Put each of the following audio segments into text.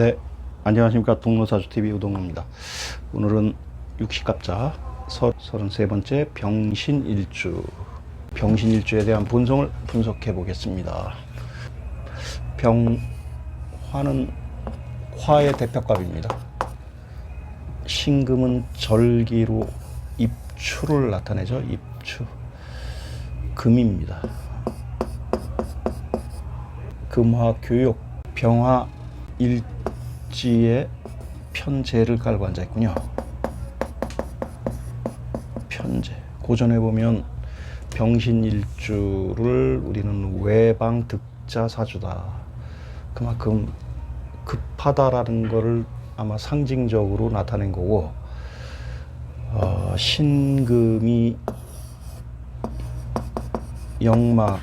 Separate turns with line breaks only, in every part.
네, 안녕하십니까 동로사주TV 우동호입니다. 오늘은 육식갑자 33번째 병신일주 병신일주에 대한 본성을 분석해 보겠습니다. 병화는 화의 대표값입니다. 신금은 절기로 입추를 나타내죠. 입추. 금입니다. 금화 교육 병화 일 지에 편제를 깔고 앉아 있군요. 편제. 고전에 보면 병신일주를 우리는 외방 득자 사주다. 그만큼 급하다라는 거를 아마 상징적으로 나타낸 거고 어, 신금이 영마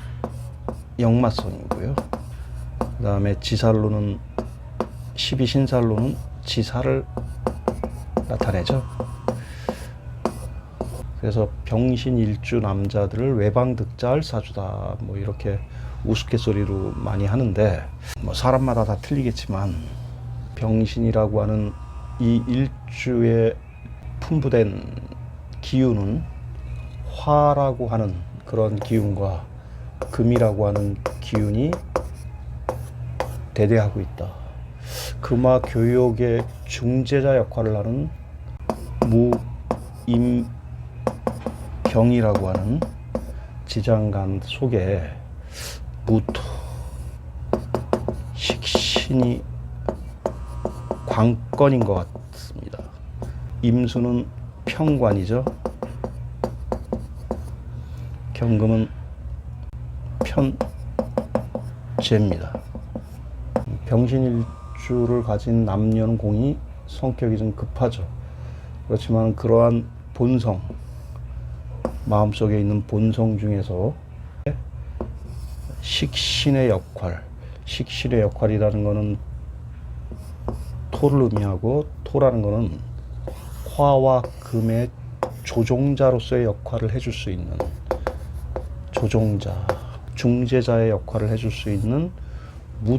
영마성이고요. 그 다음에 지살로는 12신살로는 지사를 나타내죠. 그래서 병신일주 남자들을 외방득자할 사주다 뭐 이렇게 우스갯소리로 많이 하는데 뭐 사람마다 다 틀리겠지만 병신이라고 하는 이 일주에 풍부된 기운은 화라고 하는 그런 기운과 금이라고 하는 기운이 대대하고 있다. 금화 교육의 중재자 역할을 하는 무임병이라고 하는 지장간 속에 무토 식신이 관건인 것 같습니다. 임수는 평관이죠. 경금은 편제입니다. 병신일 주를 가진 남녀는 공이 성격이 좀 급하죠. 그렇지만 그러한 본성, 마음속에 있는 본성 중에서 식신의 역할, 식신의 역할이라는 것은 토를 의미하고 토라는 것은 화와 금의 조종자로서의 역할을 해줄 수 있는 조종자, 중재자의 역할을 해줄 수 있는 무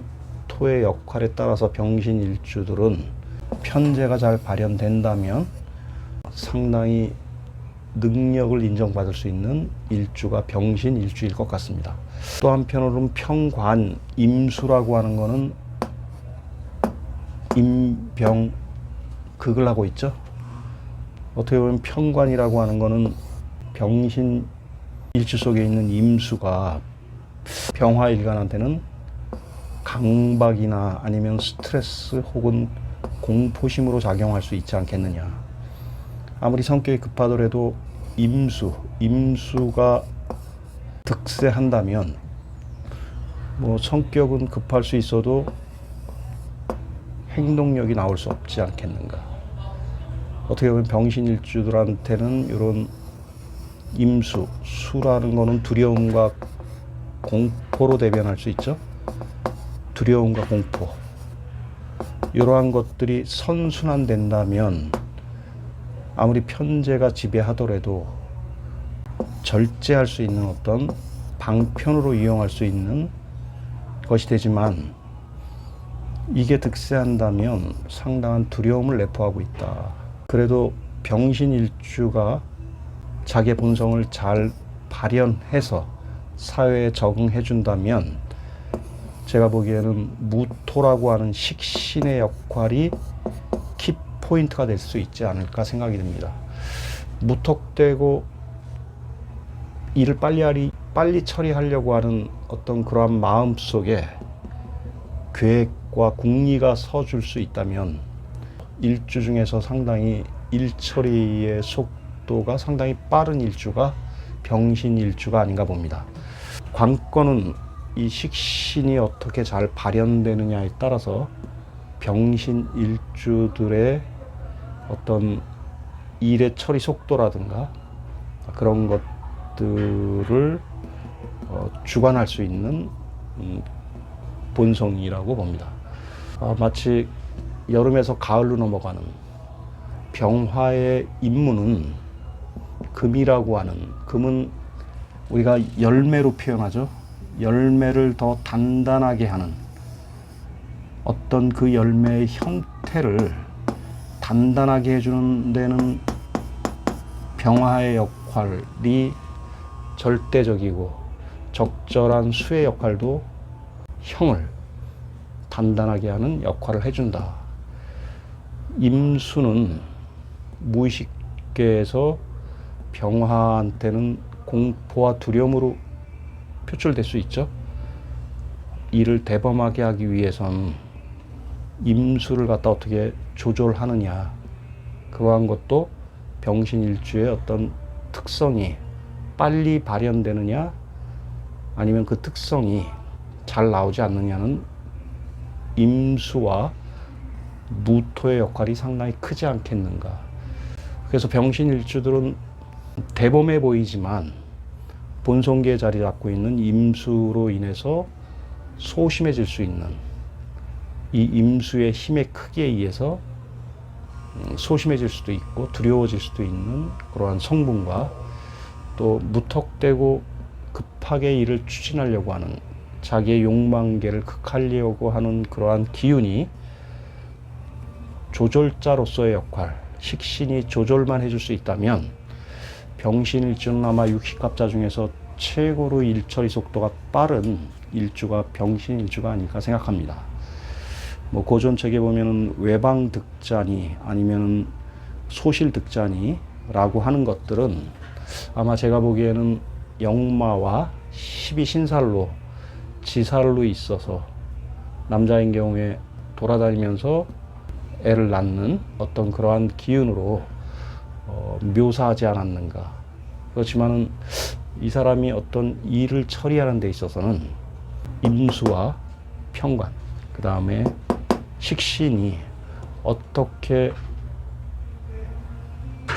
토의 역할에 따라서 병신 일주들은 편제가 잘 발현된다면 상당히 능력을 인정받을 수 있는 일주가 병신 일주일 것 같습니다. 또 한편으로는 평관, 임수라고 하는 것은 임병 극을 하고 있죠. 어떻게 보면 평관이라고 하는 것은 병신 일주 속에 있는 임수가 병화일간한테는 강박이나 아니면 스트레스 혹은 공포심으로 작용할 수 있지 않겠느냐. 아무리 성격이 급하더라도 임수, 임수가 득세한다면 뭐 성격은 급할 수 있어도 행동력이 나올 수 없지 않겠는가. 어떻게 보면 병신일주들한테는 이런 임수, 수라는 거는 두려움과 공포로 대변할 수 있죠. 두려움과 공포. 이러한 것들이 선순환된다면 아무리 편제가 지배하더라도 절제할 수 있는 어떤 방편으로 이용할 수 있는 것이 되지만 이게 득세한다면 상당한 두려움을 내포하고 있다. 그래도 병신일주가 자기의 본성을 잘 발현해서 사회에 적응해 준다면 제가 보기에는 무토라고 하는 식신의 역할이 키 포인트가 될 수 있지 않을까 생각이 듭니다. 무턱대고 일을 빨리 하리, 빨리 처리하려고 하는 어떤 그러한 마음 속에 계획과 궁리가 서줄 수 있다면 일주 중에서 상당히 일 처리의 속도가 상당히 빠른 일주가 병신 일주가 아닌가 봅니다. 관건은 이 식신이 어떻게 잘 발현되느냐에 따라서 병신 일주들의 어떤 일의 처리 속도라든가 그런 것들을 어, 주관할 수 있는 음, 본성이라고 봅니다. 아, 마치 여름에서 가을로 넘어가는 병화의 임무는 금이라고 하는 금은 우리가 열매로 표현하죠. 열매를 더 단단하게 하는 어떤 그 열매의 형태를 단단하게 해주는 데는 병화의 역할이 절대적이고 적절한 수의 역할도 형을 단단하게 하는 역할을 해준다. 임수는 무의식계에서 병화한테는 공포와 두려움으로 표출될 수 있죠. 이를 대범하게 하기 위해선 임수를 갖다 어떻게 조절하느냐 그러한 것도 병신일주의 어떤 특성이 빨리 발현되느냐 아니면 그 특성이 잘 나오지 않느냐는 임수와 무토의 역할이 상당히 크지 않겠는가. 그래서 병신일주들은 대범해 보이지만 본성계에 자리 잡고 있는 임수로 인해서 소심해질 수 있는 이 임수의 힘의 크기에 의해서 음, 소심해질 수도 있고 두려워질 수도 있는 그러한 성분과 또 무턱대고 급하게 일을 추진하려고 하는 자기의 욕망계를 극하려고 하는 그러한 기운이 조절자로서의 역할, 식신이 조절만 해줄 수 있다면 병신일주는 아마 육식갑자 중에서 최고로 일처리 속도가 빠른 일주가 병신 일주가 아닐까 생각합니다. 뭐 고전책에 보면은 외방 득자니 아니면 소실 득자니라고 하는 것들은 아마 제가 보기에는 영마와 십이 신살로 지살로 있어서 남자인 경우에 돌아다니면서 애를 낳는 어떤 그러한 기운으로 어, 묘사하지 않았는가. 그렇지만은 이 사람이 어떤 일을 처리하는 데 있어서는 임수와 평관, 그 다음에 식신이 어떻게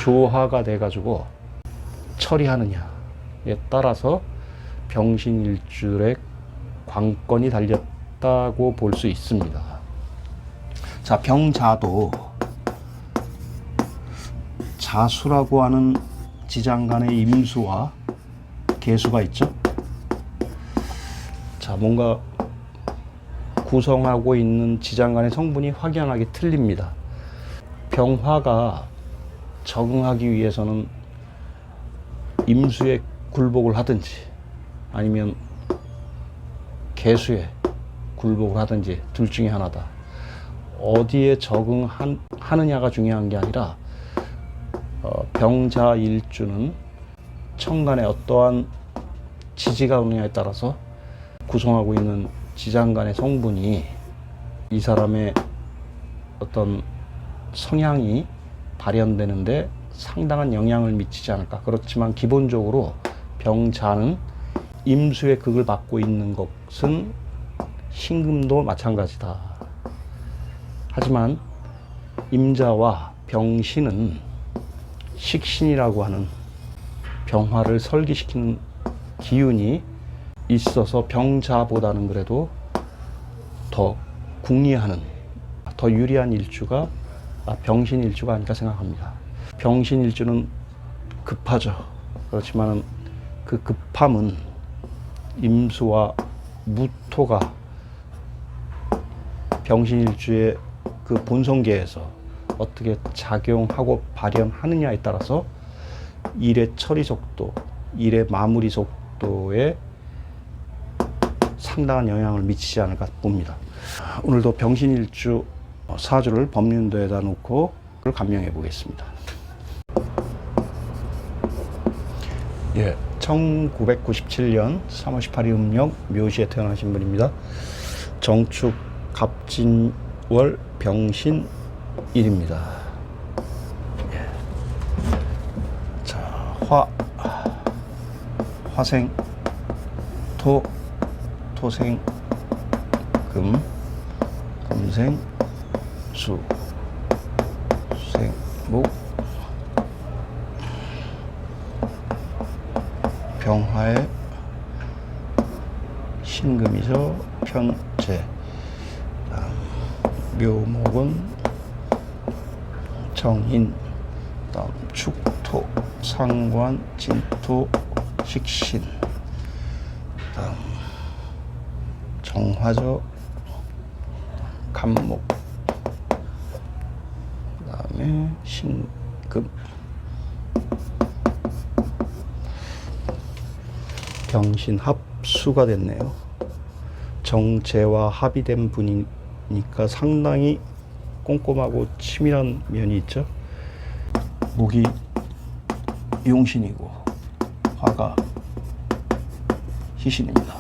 조화가 돼가지고 처리하느냐에 따라서 병신일주의 관건이 달렸다고 볼 수 있습니다. 자, 병자도 자수라고 하는 지장 간의 임수와 개수가 있죠. 자, 뭔가 구성하고 있는 지장 간의 성분이 확연하게 틀립니다. 병화가 적응하기 위해서는 임수에 굴복을 하든지 아니면 개수에 굴복을 하든지 둘 중에 하나다. 어디에 적응하느냐가 중요한 게 아니라 어, 병자 일주는 천간에 어떠한 지지가 오느냐에 따라서 구성하고 있는 지장간의 성분이 이 사람의 어떤 성향이 발현되는데 상당한 영향을 미치지 않을까. 그렇지만 기본적으로 병자는 임수의 극을 받고 있는 것은 신금도 마찬가지다. 하지만 임자와 병신은 식신이라고 하는 병화를 설기시키는 기운이 있어서 병자보다는 그래도 더 궁리하는 더 유리한 일주가 아, 병신 일주가 아닐까 생각합니다. 병신 일주는 급하죠. 그렇지만 그 급함은 임수와 무토가 병신 일주의 그 본성계에서 어떻게 작용하고 발현하느냐에 따라서 일의 처리 속도, 일의 마무리 속도에 상당한 영향을 미치지 않을까 봅니다. 오늘도 병신일주 사주를 법륜도에다 놓고 그걸 감명해 보겠습니다. 예, 1997년 3월 18일 음력 묘시에 태어나신 분입니다. 정축 갑진월 병신 일입니다. 예. 자, 화 화생 토 토생 금 금생 수 생 목 병화의 신금이죠 편재 묘목은 정인 다음 축토 상관 진토 식신. 다음 정화죠 간목. 그 다음에 신금. 병신 합수가 됐네요. 정제와 합의된 분이니까 상당히 꼼꼼하고 치밀한 면이 있죠. 목이 용신이고 화가 희신입니다.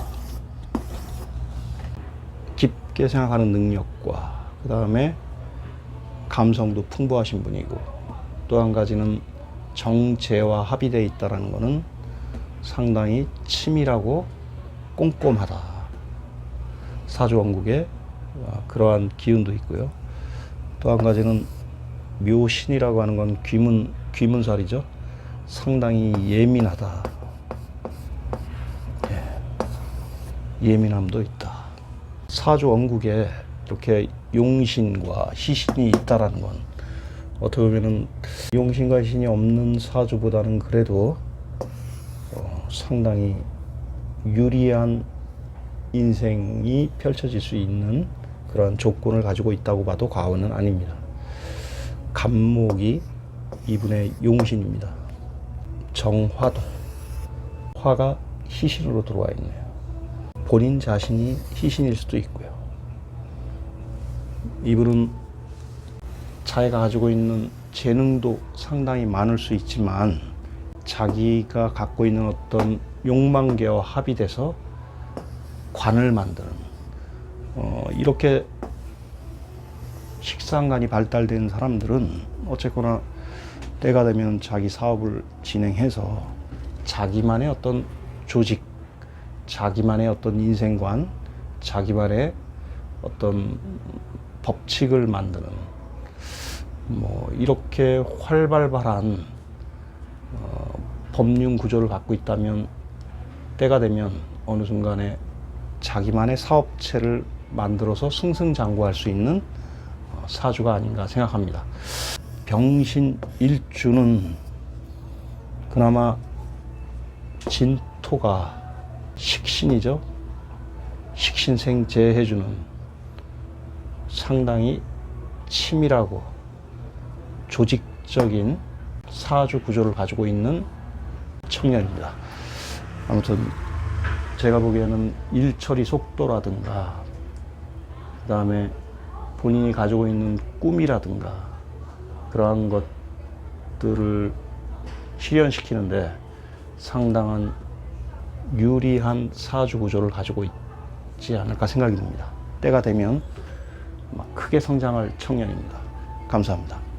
깊게 생각하는 능력과 그 다음에 감성도 풍부하신 분이고 또 한 가지는 정제와 합의되어 있다라는 것은 상당히 치밀하고 꼼꼼하다. 사주원국에 그러한 기운도 있고요. 또 한 가지는 묘신이라고 하는 건 귀문 귀문살이죠. 상당히 예민하다. 예. 예민함도 있다. 사주 원국에 이렇게 용신과 희신이 있다라는 건 어떻게 보면은 용신과 희신이 없는 사주보다는 그래도 어, 상당히 유리한 인생이 펼쳐질 수 있는 그러한 조건을 가지고 있다고 봐도 과언은 아닙니다. 간목이 이분의 용신입니다. 정화도 화가 희신으로 들어와 있네요. 본인 자신이 희신일 수도 있고요. 이분은 자기가 가지고 있는 재능도 상당히 많을 수 있지만 자기가 갖고 있는 어떤 욕망계와 합의돼서 관을 만드는 어, 이렇게 식상관이 발달된 사람들은 어쨌거나 때가 되면 자기 사업을 진행해서 자기만의 어떤 조직, 자기만의 어떤 인생관, 자기만의 어떤 법칙을 만드는 뭐 이렇게 활발발한 어, 법률 구조를 갖고 있다면 때가 되면 어느 순간에 자기만의 사업체를 만들어서 승승장구할 수 있는 어, 사주가 아닌가 생각합니다. 병신 일주는 그나마 진토가 식신이죠. 식신생재해주는 상당히 치밀하고 조직적인 사주 구조를 가지고 있는 청년입니다. 아무튼 제가 보기에는 일 처리 속도라든가 그 다음에 본인이 가지고 있는 꿈이라든가 그러한 것들을 실현시키는데 상당한 유리한 사주 구조를 가지고 있지 않을까 생각이 듭니다. 때가 되면 크게 성장할 청년입니다. 감사합니다.